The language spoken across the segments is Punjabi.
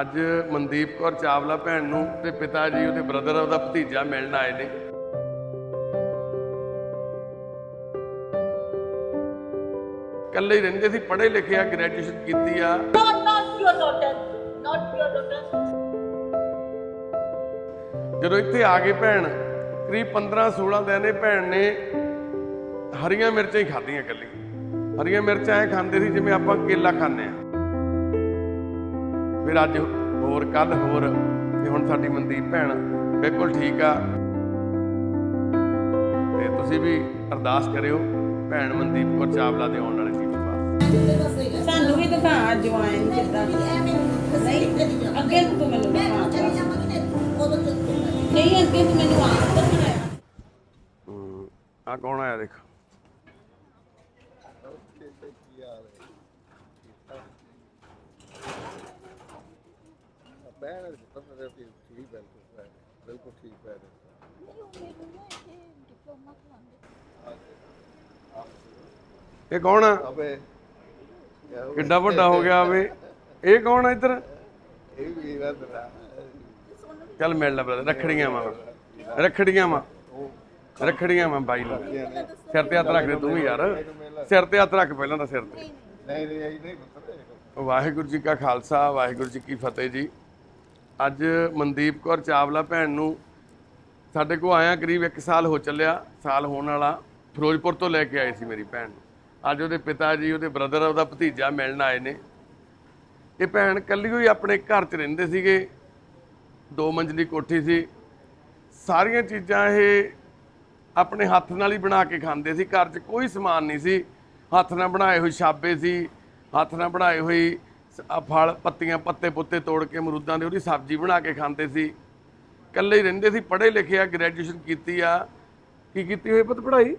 ਅੱਜ ਮਨਦੀਪ ਕੌਰ ਚਾਵਲਾ ਭੈਣ ਨੂੰ ਤੇ ਪਿਤਾ ਜੀ ਉਹਦੇ ਬ੍ਰਦਰ ਉਹਦਾ ਭਤੀਜਾ ਮਿਲਣ ਆਏ ਨੇ। ਇਕੱਲੇ ਹੀ ਰਹਿੰਦੇ ਸੀ ਪੜ੍ਹੇ ਲਿਖੇ ਆ ਗ੍ਰੈਜੂਏਸ਼ਨ ਕੀਤੀ ਆ. ਜਦੋਂ ਇੱਥੇ ਆ ਗਏ ਭੈਣ ਕਰੀਬ 15 16 ਦਿਨ ਇਹ ਭੈਣ ਨੇ ਹਰੀਆਂ ਮਿਰਚਾਂ ਹੀ ਖਾਧੀਆਂ ਇਕੱਲੀਆਂ। ਹਰੀਆਂ ਮਿਰਚਾਂ ਐ ਖਾਂਦੇ ਸੀ ਜਿਵੇਂ ਆਪਾਂ ਕੇਲਾ ਖਾਂਦੇ ਆ। ਫਿਰ ਅੱਜ ਹੋਰ ਕੱਲ ਹੋਰ ਤੇ ਹੁਣ ਸਾਡੀ ਮਨਦੀਪ ਭੈਣ ਬਿਲਕੁਲ ਠੀਕ ਆ। ਤੇ ਤੁਸੀਂ ਵੀ ਅਰਦਾਸ ਕਰਿਓ ਭੈਣ ਮਨਦੀਪ ਕੌਰ ਚਾਵਲਾ ਦੇ ਆਉਣ ਵਾਲੇ ਜੀਵਨ ਵਾਸਤੇ ਸਾਨੂੰ ਵੀ ਦਿਖਾ ਜਵਾਨ ਕਿੱਦਾਂ ਨਹੀਂ ਅੱਗੇ ਤੂੰ ਮੈਨੂੰ ਦਿਖਾ ਨਹੀਂ ਅੱਗੇ ਤੂੰ ਮੈਨੂੰ ਆਪ ਦਿਖਾਇਆ ਆ ਕੌਣ ਆਇਆ ਦੇਖ? ਬਹਿਣ ਦੇ ਪੁੱਤਰ ਮੇਰੇ ਠੀਕ ਠੀਕ ਬਿਲਕੁਲ ਬਹਿਣ, ਬਿਲਕੁਲ ਠੀਕ ਬਹਿ ਰਿਹਾ ਇਹ ਕੌਣ ਆ? ਅਬੇ ਕਿੱਡਾ ਵੱਡਾ ਹੋ ਗਿਆ ਵੇ ਇਹ ਕੌਣ ਆ ਇੱਧਰ? ਇਹ ਚੱਲ ਮਿਲ ਲੈ ਬ੍ਰਦਰ ਰੱਖੜੀਆਂ ਵਾ। ਰੱਖੜੀਆਂ ਵਾ। ਰੱਖੜੀਆਂ ਵਾ ਬਾਈ ਨੂੰ ਸਿਰ ਤੇ ਹੱਥ ਰੱਖ ਦੇ ਤੂੰ ਵੀ ਯਾਰ। ਸਿਰ ਤੇ ਹੱਥ ਰੱਖ ਪਹਿਲਾਂ ਤਾਂ ਸਿਰ ਤੇ। ਨਹੀਂ ਨਹੀਂ ਇਹ ਨਹੀਂ ਪੁੱਤਰ ਵਾਹਿਗੁਰੂ ਜੀ ਕਾ ਖਾਲਸਾ ਵਾਹਿਗੁਰੂ ਜੀ ਕੀ ਫਤਿਹ ਜੀ। ਅੱਜ ਮਨਦੀਪ ਕੌਰ ਚਾਵਲਾ ਭੈਣ ਨੂੰ ਸਾਡੇ ਕੋਲ ਆਇਆ ਕਰੀਬ 1 ਸਾਲ ਹੋ ਚੱਲਿਆ, ਸਾਲ ਹੋਣ ਵਾਲਾ। ਫਿਰੋਜ਼ਪੁਰ ਤੋਂ ਲੈ ਕੇ ਆਏ ਸੀ ਮੇਰੀ ਭੈਣ ਨੂੰ। ਅੱਜ ਉਹਦੇ ਪਿਤਾ ਜੀ, ਉਹਦੇ ਬ੍ਰਦਰ ਉਹਦਾ ਭਤੀਜਾ ਮਿਲਣ ਆਏ ਨੇ। ਇਹ ਭੈਣ ਕੱਲੀ ਹੋਈ ਆਪਣੇ ਘਰ 'ਚ ਰਹਿੰਦੇ ਸੀਗੇ। ਦੋ ਮੰਜ਼ਲੀ ਕੋਠੀ ਸੀ। ਸਾਰੀਆਂ ਚੀਜ਼ਾਂ ਇਹ ਆਪਣੇ ਹੱਥ ਨਾਲ ਹੀ ਬਣਾ ਕੇ ਖਾਂਦੇ ਸੀ। ਘਰ 'ਚ ਕੋਈ ਸਮਾਨ ਨਹੀਂ ਸੀ। ਹੱਥ ਨਾਲ ਬਣਾਏ ਹੋਏ ਛਾਬੇ ਸੀ। ਹੱਥ ਨਾਲ ਬਣਾਏ ਹੋਈ ਸ- ਫਲ, ਪੱਤੀਆਂ, ਪੱਤੇ ਪੁੱਤੇ ਤੋੜ ਕੇ ਅਮਰੂਦਾਂ ਦੇ ਉਹਦੀ ਸਬਜ਼ੀ ਬਣਾ ਕੇ ਖਾਂਦੇ ਸੀ। ਇਕੱਲੇ ਹੀ ਰਹਿੰਦੇ ਸੀ, ਪੜ੍ਹੇ ਲਿਖੇ ਆ ਗ੍ਰੈਜੂਏਸ਼ਨ ਕੀਤੀ ਆ। ਕੀ ਕੀਤੀ ਹੋਈ ਪੁੱਤ ਪੜ੍ਹਾਈ?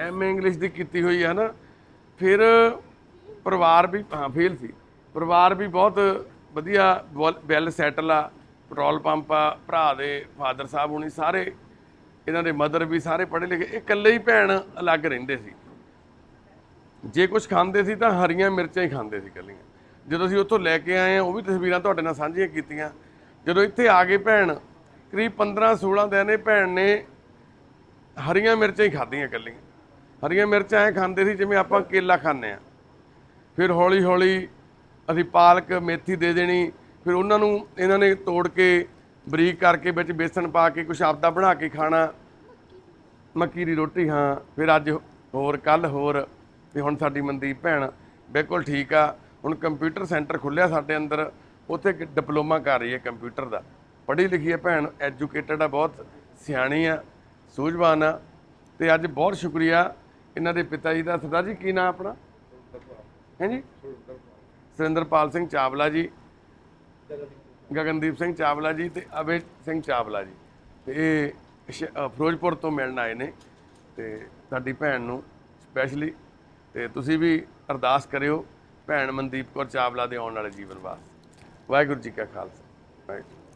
ਐਮ ਇੰਗਲਿਸ਼ ਦੀ ਕੀਤੀ ਹੋਈ ਆ ਨਾ ਫਿਰ ਪਰਿਵਾਰ ਵੀ, ਹਾਂ ਫੇਲ ਸੀ। ਪਰਿਵਾਰ ਵੀ ਬਹੁਤ ਵਧੀਆ ਵੈਲ ਸੈਟਲ ਆ। ਪੈਟਰੋਲ ਪੰਪ ਆ, ਭਰਾ ਦੇ ਫਾਦਰ ਸਾਹਿਬ ਹੁਣੀ ਸਾਰੇ, ਇਹਨਾਂ ਦੇ ਮਦਰ ਵੀ ਸਾਰੇ ਪੜ੍ਹੇ ਲਿਖੇ। ਇਹ ਇਕੱਲੇ ਹੀ ਭੈਣ ਅਲੱਗ ਰਹਿੰਦੇ ਸੀ। ਜੇ ਕੁਝ ਖਾਂਦੇ ਸੀ ਤਾਂ ਹਰੀਆਂ ਮਿਰਚਾਂ ਹੀ ਖਾਂਦੇ ਸੀ ਇਕੱਲੀਆਂ। ਜਦੋਂ ਅਸੀਂ ਉੱਥੋਂ ਲੈ ਕੇ ਆਏ ਆ ਉਹ ਵੀ ਤਸਵੀਰਾਂ ਤੁਹਾਡੇ ਨਾਲ ਸਾਂਝੀਆਂ ਕੀਤੀਆਂ। ਜਦੋਂ ਇੱਥੇ ਆ ਗਏ ਭੈਣ, ਕਰੀਬ 15 16 ਦਿਨ ਇਹ ਭੈਣ ਨੇ ਹਰੀਆਂ ਮਿਰਚਾਂ ਹੀ ਖਾਧੀਆਂ ਇਕੱਲੀਆਂ। ਹਰੀਆਂ ਮਿਰਚਾਂ ਐ ਖਾਂਦੇ ਸੀ ਜਿਵੇਂ ਆਪਾਂ ਕੇਲਾ ਖਾਂਦੇ ਆ ਫਿਰ ਹੌਲੀ ਹੌਲੀ ਅਸੀਂ ਪਾਲਕ, ਮੇਥੀ ਦੇ ਦੇਣੀ, ਫਿਰ ਉਹਨਾਂ ਨੂੰ ਇਹਨਾਂ ਨੇ ਤੋੜ ਕੇ ਬਰੀਕ ਕਰਕੇ ਵਿੱਚ ਬੇਸਣ ਪਾ ਕੇ ਕੁਛ ਆਪਦਾ ਬਣਾ ਕੇ ਖਾਣਾ। ਮੱਕੀ ਦੀ ਰੋਟੀ, ਹਾਂ, ਫਿਰ ਅੱਜ ਹੋਰ ਕੱਲ ਹੋਰ। ਤੇ ਹੁਣ ਸਾਡੀ ਮਨਦੀਪ ਭੈਣ ਬਿਲਕੁਲ ਠੀਕ ਆ। ਹੁਣ ਕੰਪਿਊਟਰ ਸੈਂਟਰ ਖੁੱਲਿਆ ਸਾਡੇ ਅੰਦਰ, ਉੱਥੇ ਡਿਪਲੋਮਾ ਕਰ ਰਹੀ ਹੈ ਕੰਪਿਊਟਰ ਦਾ। ਪੜ੍ਹੀ ਲਿਖੀ ਹੈ ਭੈਣ, ਐਜੂਕੇਟਡ ਆ, ਬਹੁਤ ਸਿਆਣੀ ਆ, ਸੂਝਵਾਨ ਆ। ਤੇ ਅੱਜ ਬਹੁਤ ਸ਼ੁਕਰੀਆ ਇਹਨਾਂ ਦੇ ਪਿਤਾ ਜੀ ਦਾ। ਸਰਦਾਰ ਜੀ, ਕੀ ਨਾਮ ਆਪਣਾ? ਹਾਂਜੀ ਸੁਰਿੰਦਰਪਾਲ ਸਿੰਘ ਚਾਵਲਾ ਜੀ। ਗਗਨਦੀਪ ਸਿੰਘ ਚਾਵਲਾ ਜੀ ਤੇ ਅਵੇ ਸਿੰਘ ਚਾਵਲਾ ਜੀ। ਤੇ ਇਹ ਸ਼- ਫਿਰੋਜ਼ਪੁਰ ਤੋਂ ਮਿਲਣ ਆਏ ਨੇ। ਤੇ ਸਾਡੀ ਭੈਣ ਨੂੰ ਸਪੈਸ਼ਲੀ ਤੇ ਤੁਸੀਂ ਵੀ ਅਰਦਾਸ ਕਰਿਓ ਭੈਣ ਮਨਦੀਪ ਕੌਰ ਚਾਵਲਾ ਦੇ ਆਉਣ ਵਾਲੇ ਜੀਵਨ ਵਾਸਤੇ। ਵਾਹਿਗੁਰੂ ਜੀ ਕਾ ਖਾਲਸਾ। ਵਾਹਿਗੁਰੂ